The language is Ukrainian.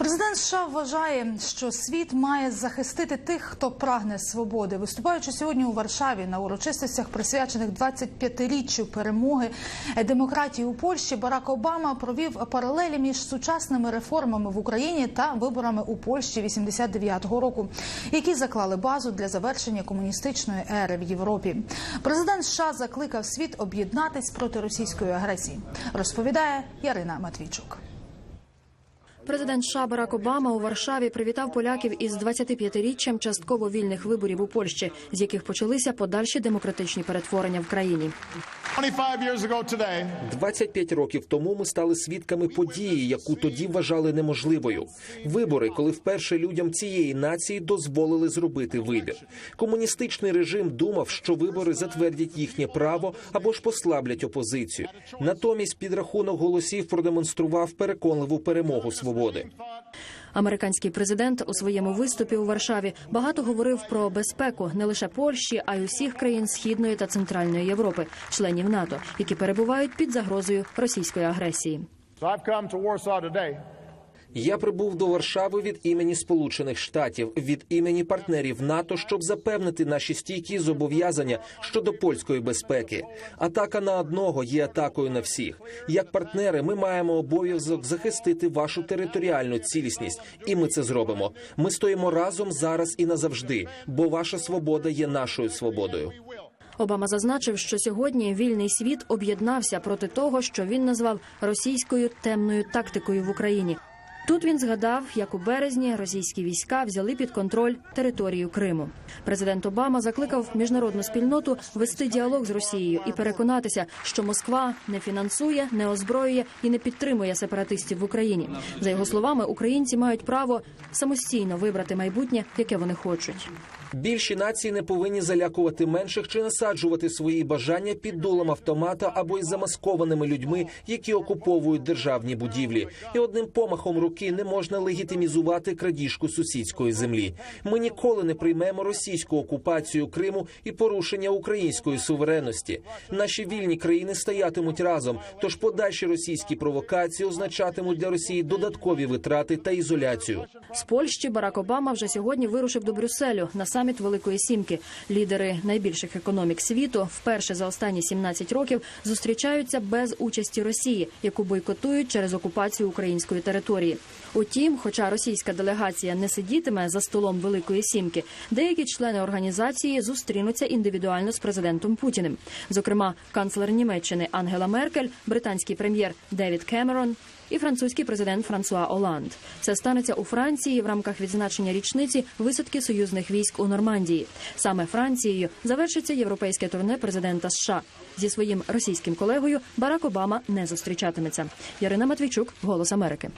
Президент США вважає, що світ має захистити тих, хто прагне свободи. Виступаючи сьогодні у Варшаві на урочистостях, присвячених 25-річчю перемоги демократії у Польщі, Барак Обама провів паралелі між сучасними реформами в Україні та виборами у Польщі 89-го року, які заклали базу для завершення комуністичної ери в Європі. Президент США закликав світ об'єднатись проти російської агресії. Розповідає Ярина Матвійчук. Президент США Барак Обама у Варшаві привітав поляків із 25-річчям частково вільних виборів у Польщі, з яких почалися подальші демократичні перетворення в країні. 25 years ago today, 25 років тому ми стали свідками події, яку тоді вважали неможливою. Вибори, коли вперше людям цієї нації дозволили зробити вибір. Комуністичний режим думав, що вибори затвердять їхнє право або ж послаблять опозицію. Натомість підрахунок голосів продемонстрував переконливу перемогу свободи. Американський президент у своєму виступі у Варшаві багато говорив про безпеку не лише Польщі, а й усіх країн Східної та Центральної Європи, членів НАТО, які перебувають під загрозою російської агресії. Я прибув до Варшави від імені Сполучених Штатів, від імені партнерів НАТО, щоб запевнити наші стійкі зобов'язання щодо польської безпеки. Атака на одного є атакою на всіх. Як партнери, ми маємо обов'язок захистити вашу територіальну цілісність, і ми це зробимо. Ми стоїмо разом зараз і назавжди, бо ваша свобода є нашою свободою. Обама зазначив, що сьогодні вільний світ об'єднався проти того, що він назвав російською темною тактикою в Україні. Тут він згадав, як у березні російські війська взяли під контроль територію Криму. Президент Обама закликав міжнародну спільноту вести діалог з Росією і переконатися, що Москва не фінансує, не озброює і не підтримує сепаратистів в Україні. За його словами, українці мають право самостійно вибрати майбутнє, яке вони хочуть. Більші нації не повинні залякувати менших чи насаджувати свої бажання під дулом автомата або із замаскованими людьми, які окуповують державні будівлі. І одним помахом руки не можна легітимізувати крадіжку сусідської землі. Ми ніколи не приймемо російську окупацію Криму і порушення української суверенності. Наші вільні країни стоятимуть разом. Тож подальші російські провокації означатимуть для Росії додаткові витрати та ізоляцію. З Польщі Барак Обама вже сьогодні вирушив до Брюсселю на саміт Великої Сімки. Лідери найбільших економік світу вперше за останні 17 років зустрічаються без участі Росії, яку бойкотують через окупацію української території. Утім, хоча російська делегація не сидітиме за столом Великої Сімки, деякі члени організації зустрінуться індивідуально з президентом Путіним. Зокрема, канцлер Німеччини Ангела Меркель, британський прем'єр Девід Кемерон і французький президент Франсуа Оланд. Це станеться у Франції в рамках відзначення річниці висадки союзних військ у Нормандії. Саме Францією завершиться європейське турне президента США. Зі своїм російським колегою Барак Обама не зустрічатиметься. Ярина Матвійчук, Голос Америки.